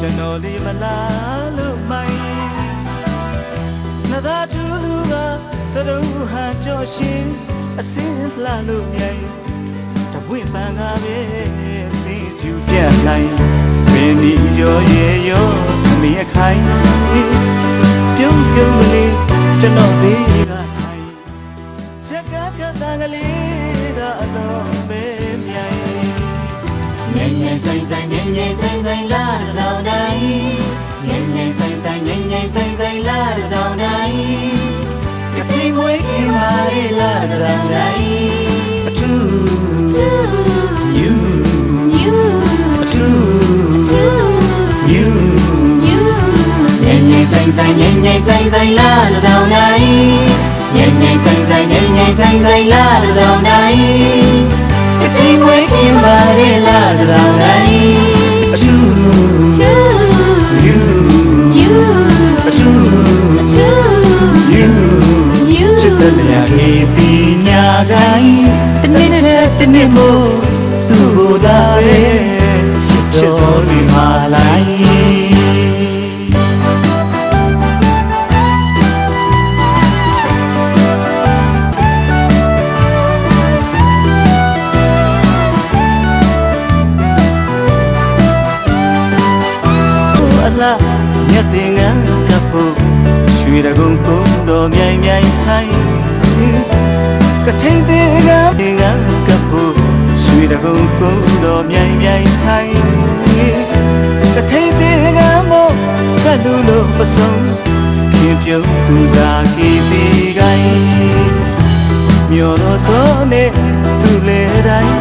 ကျွန်တော်လေးမလားလို့မိုင်းနသာတူလူကသရုံးဟာကြောရှင်အစင်းလှလို့မြိုင်တပွင့်ပန်းကားပဲသင်ကျူပြတ်လိုက်မင်းဒီရောရေရောမင်းအခိုင်ပြုံးပြုံးကလေးကျွန်တော်လေးကထိုင်ချက်ကကတန်ကလေးကအတော်ပဲမြိုင်ငယ်ငယ်ဆိုင်ဆိုင်ငယ်ငယ် မွေးခင်ပါလေလာတစ်စောင်းတိုင်းအထူး to you you အထူး to you လားမြတ်တင်ငန်းကပ်ဖို့ရွှေတကုံကုန်းတော်မြိုင်မြိုင်ဆိုင်ကထိန်သေးကတင်ငန်းကပ်ဖို့ရွှေတကုံကုန်းတော်မြိုင်မြိုင်ဆိုင်ကထိန်သေးကမောကလူလိုပစုံခင်ပြုံးသူစားကီပီကိုင်းမြော်တော်စောနဲ့သူလေတိုင်း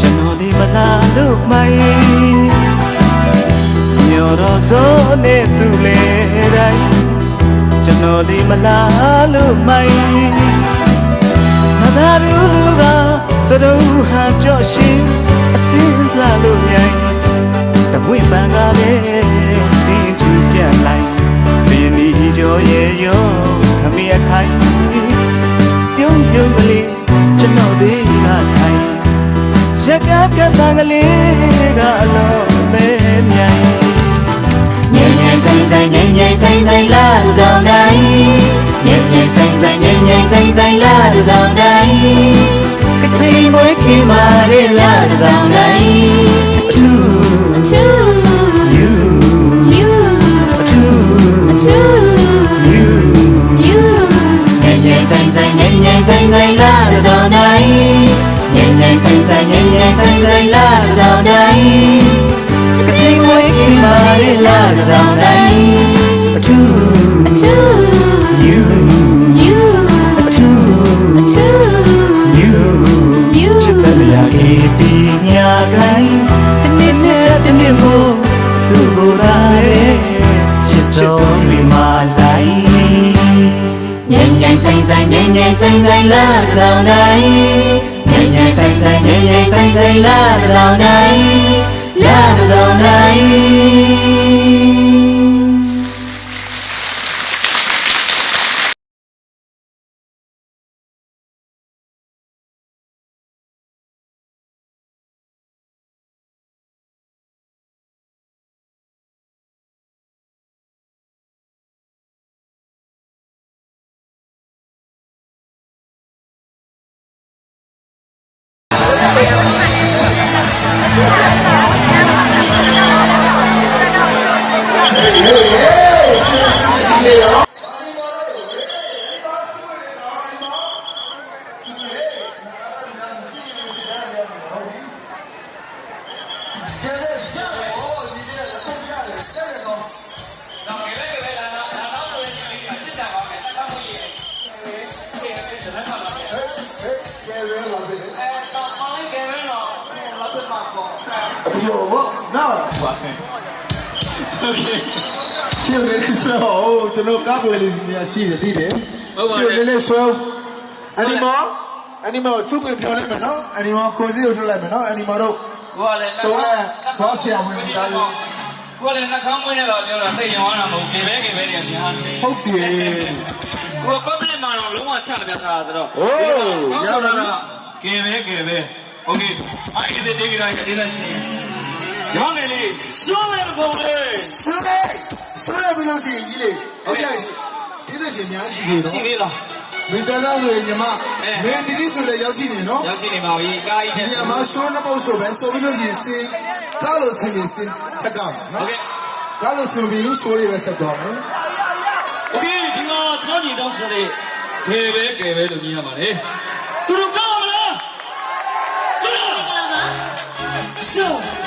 ကျွန်တော်လေးမလာလို့မိုင်း မြော်တော်စိုးနဲ့သူလေတိုင်းကျွန်တော်ဒီမလားလို့မိုင်းမသာပြူလူကစတုံးဟာကြော့ရှင်အစင်းလှလို့မြိုင်တပွင့်ပန်းကားလေတင်းချူပြတ်လိုက်ပင်ဒီကြောရေရောခမီအခိုင်ပြုံးပြုံးကလေးကျွန်တော်ဒီကထိုင်ရက်ကကတန်ကလေးကအလုံးမဲမြိုင်င ယ်ငယ်ဆိုင်ဆိုင်ငယ်ငယ်ဆိုင်ဆိုင်လာတစ်စောင်းတိုင်းငယ်ငယ်ဆိုင်ဆိုင်ငယ်ငယ်ဆိုင်ဆိုင်လာတစ်စောင်းတိုင်းကတိမွေးခင်မာရေလာတစ်စောင်းတိုင်း to to you you to to you you ငယ်ငယ်ဆိုင်ဆိုင်ငယ် ဆိုင်ဆိုင်လာတစ်စောင်းတိုင်းငယ်ငယ်ဆိုင်ဆိုင်ငယ်ငယ်ဆိုင်ဆိုင်လာတစ်စောင်းတိုင်း လာ တစ်စောင်းတိုင်း 有那ရှင်းလေးဆိုတော့ကျွန်တော်ကားပွဲလေးများရှိတယ်ပြီးတယ်ရှင်းလေးလေးဆိုအနီမောအနီမောသူ့ကိုပြောလိုက်မယ်နော်အနီမောကိုစီကိုထုတ်လိုက်မယ်နော်အနီမောတို့ ကိုကလည်းနှ တော့ ခေါင်း ခေါ်ဆရာဝင်တာလို့ ကိုကလည်းနှခေါင်းမွေးနေတော့ပြောတာသိရင်ဝါတာမဟုတ်ကေပဲကေပဲနေများနေ ဟုတ်တယ် ကိုက public မှာတော့လုံးဝချတယ်ပြထားတာဆိုတော့ โอ้ ဆောက်တာကေပဲကေပဲ โอเคအဲ့ဒီတေးကြိုင်ဒီလက်ရှင် ရောင်းနေလေစွန့်မယ်ကုန်လေ ဆွဲဆွဲပြီးလို့ရှိရင်ကြီးလေဟုတ်ကဲ့ဒီသက်ရှင်များရှိသေး ရှိ နော် သေးလား မိသားစုဆိုရင်ညီမ အဲ မင်းဒီဒီဆိုလည်းရောက်ရှိနေနော် ရောက်ရှိနေပါပြီကားကြီး ဒီ တဲ့ မှာရှိုးနှစ်ပုတ်ဆိုပဲဆိုပြီးလို့ရှိရင်စင်ကားလို့ဆင်းနေစင်ထက်ကမှာ โอ နော် เค ကားလို့ဆင်ပြီးလို့ရှိုးတွေပဲဆက်သွားမယ် โอเคဒီမှာချောညီတောင်းဆိုတဲ့ကဲပဲကဲပဲလို့မြင်ရပါလေသူတို့ကော ရှော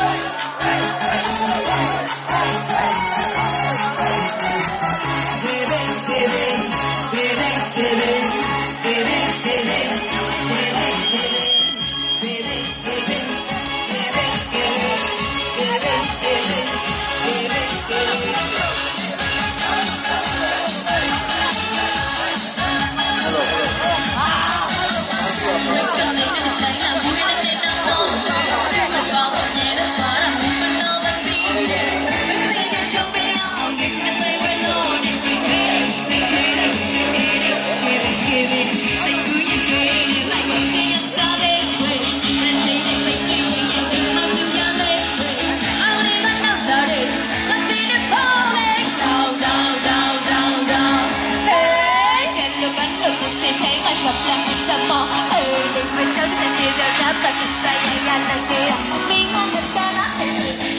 shop like some more hey they my shop that they just have to say yeah yeah like they are me on the sala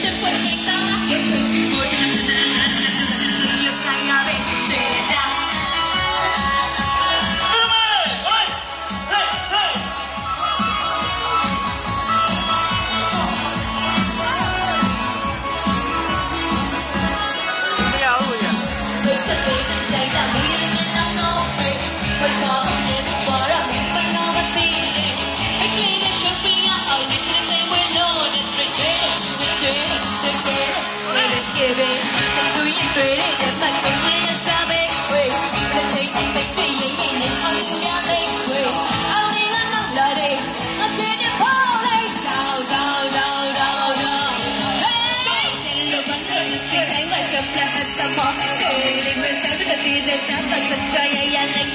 se puede que cama que yo caiga de ya 为这里在家里面当老辈，为什么年龄过了 什么？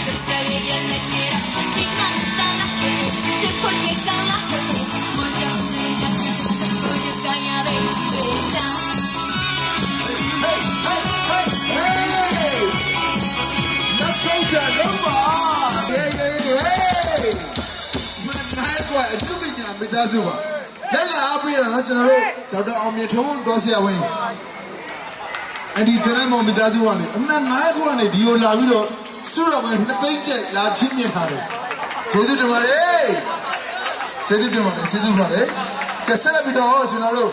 သားစုပါလက်လာအားပေးတာနော်ကျွန်တော်တို့ဒေါက်တာအောင်မြင့်ထုံးတော်ဆရာဝန်အဒီတရမောင်မိသားစုကနေအမှန်နိုင်ကွာနေဒီကိုလာပြီးတော့စုတော်ပဲနှစ်သိန်းကျက်လာချင်းမြင်ထားတယ်ကျေးဇူးတင်ပါတယ်ကျေးဇူးတင်ပါတယ်ကျေးဇူးပါတယ်ကဲဆက်လက်ပြီးတော့ကျွန်တော်တို့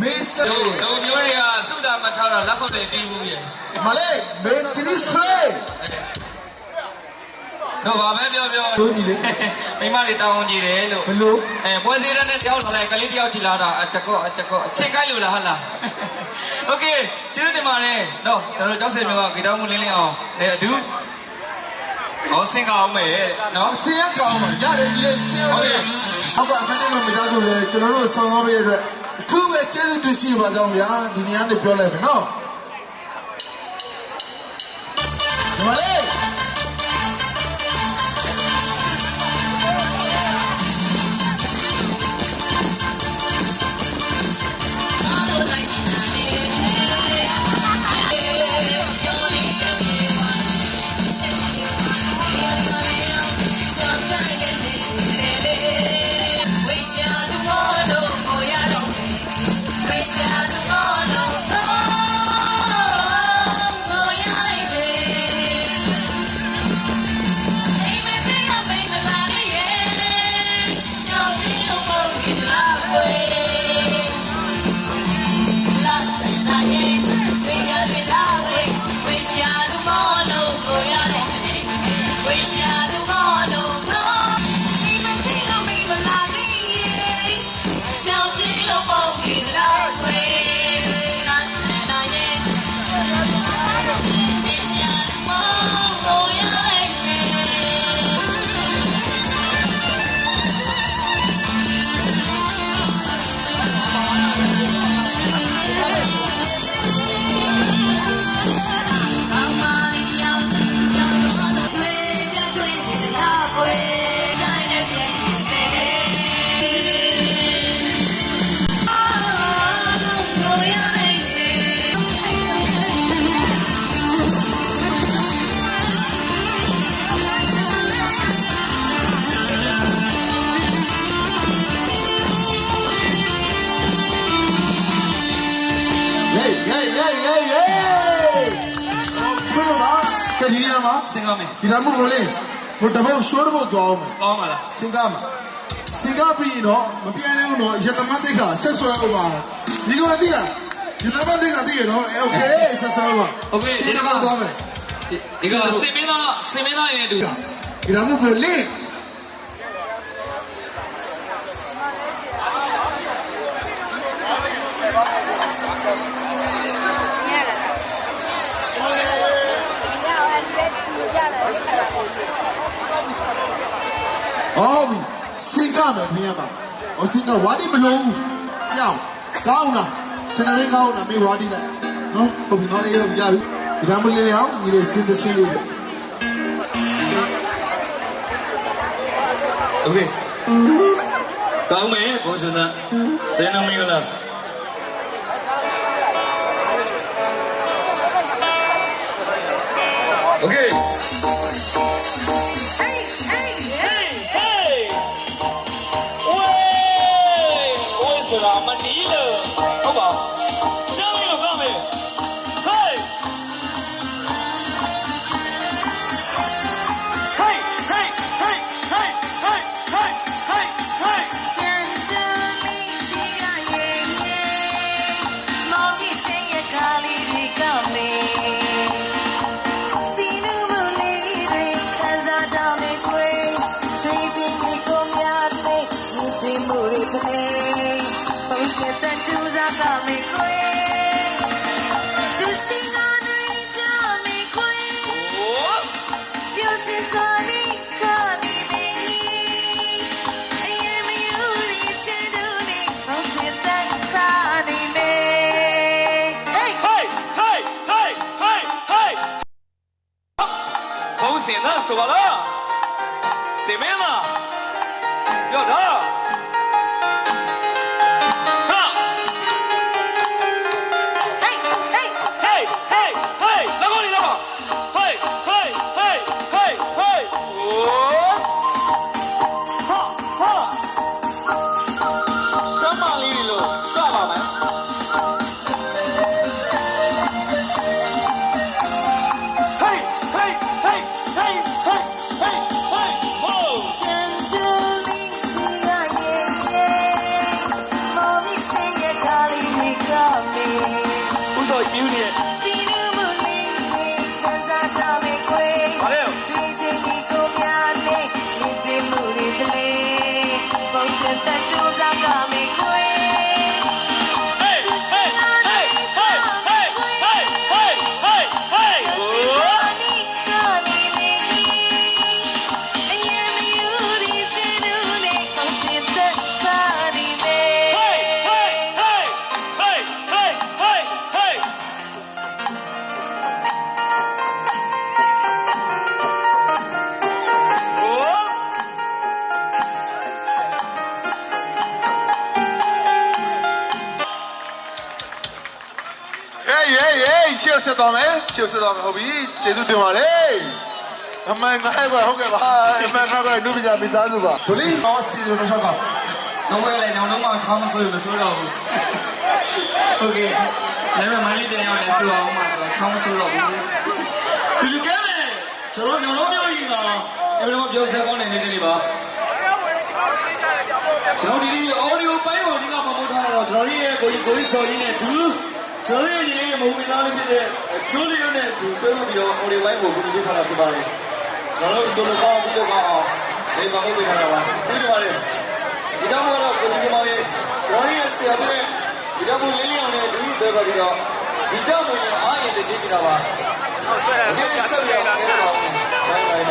မေတ္တာတို့တို့မျိုးတွေကစုတာမချတာလက်ခုပ်တွေပြီးဘူးရဲ့မလေးမေတ္တိဆွေ တို့ဘာပဲပြောပြော တို့ညီလေ မိမတွေတောင်းကြည့်တယ်လို့ ဘလို့ အဲပွဲစည်းတဲ့တယောက်လာလိုက်ကလေးတယောက်ချီလာတာအချက်ကောအချက်ကောအချက်ကိုက်လို့လားဟုတ်လားโอเคကျေးဇူးတင်ပါတယ်နော်ကျွန်တော်ကျောက်ဆယ်မျိုးကဂီတောင်းမှုလင်းလင်းအောင်အဲအဒူဟောစင်ကအောင်မယ်နော် ဆင်းရကောင်းပါရတယ်ကြီးလေဆင်းရတယ်ဟုတ်ကဲ့အမင်းတို့မိသားစုလေကျွန်တော်တို့ဆောင်းကားပေးရတဲ့အတွက်အထူးပဲကျေးဇူးတင်ရှိပါကြောင်းဗျာဒီနေရာနဲ့ပြောလိုက်မယ်နော်ဒီမလေး ရိုက်ရိုက်ရိုက်ရိုက်ခွလို့ပါကဒီရမှာစင်ကားမယ်ဒီရမှာကိုလေဟိုတပုတ်ရှိုးတပုတ်သွားအောင်ပေါင်းပါလားစင်ကားမှာစင်ကားပြီးတော့မပြိုင်နိုင်တော့ရတမတိခါဆက်ဆွဲအောင်ပါဒီကောင်တိလားဒီလမတိခါတိရတော့โอเคဆက်ဆွဲအောင်ပါโอเคဒီကောင်သွားမယ်ဒီကောင်စင်မင်းသားစင်မင်းသားရဲ့တူဒီရမှာကိုလေ ဟောပြီစင်ကားမယ်ခင်ဗျာပါဟောစင်ကားဝါဒီမလုံးဘူးကြောက်ကောင်းလားစနေလေးကောင်းလားမေဝါဒီလားနော်ဟုတ်ပြီနော်လေးရပြီရပြီဒီနာမှုလေးလေးအောင်ညီလေးစင်သချင်းလေး โอเคကောင်းမယ်ဘုံစံသားစင်နမင်္ဂလာโอเค Hey, hey, hey hey ้ Subalá! Semena! ဟေးဟေးဟေးရှေ့ဆက်သွားမယ်ရှေ့ဆက်သွားမယ်ဟုတ်ပြီကျေးဇူးတင်ပါတယ်အမှန်ငါ့ဘဟုတ်ကဲ့ပါအမှန်ငါ့ဘနုပညာမိသားစုပါဒလီအော်စီရိုတော့ရှောက်က လုံးဝလည်းတော့လုံးဝချောင်းမဆိုးရမဆိုးတော့ဘူးโอเคလည်းမလေးတင်ရောက်လဲဆိုအောင်ပါဆိုချောင်းမဆိုးတော့ဘူးဒီလိုကဲမယ်ကျွန်တော်ညောင်လုံးမျိုးကြီးကအဲ့လိုပြောဆက်ကောင်းနေနေတယ်ပါကျွန်တော်ဒီဒီ audio ပိုင်းကိုဒီကမမထားတော့ကျွန်တော်ရဲ့ကိုကြီးကိုကြီးစော်ကြီးနဲ့ဒူ ကျွန်တော်ရဲ့ဒီလေးမဟုတ်မိသားလေးဖြစ်တဲ့ဖြိုးလေးနဲ့ဒူတွဲပြီးတော့ audio ပိုင်းကိုကိုကြီးလေးထားတာဖြစ်ပါတယ်ကျွန်တော်တို့ဆိုလိုကောင်းပြီးတော့အောင်ဒီမှာဟုတ်ပြီထားတာပါကျေးဇူးပါတယ်ဒီတော့ကတော့ကိုကြီးမောင်ရဲ့ကျွန်တော်ရဲ့ဆရာတဲ့ဒီတော့လေးလေးအောင်နဲ့ဒူးပဲပါပြီးတော့ဒီတော့မင်းအားရတဲ့ကြည့်ကြတာပါဒီဆက်ရအောင်လည်းတော့ဘိုင်ဘိုင်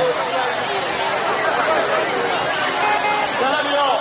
ဆလာမီယော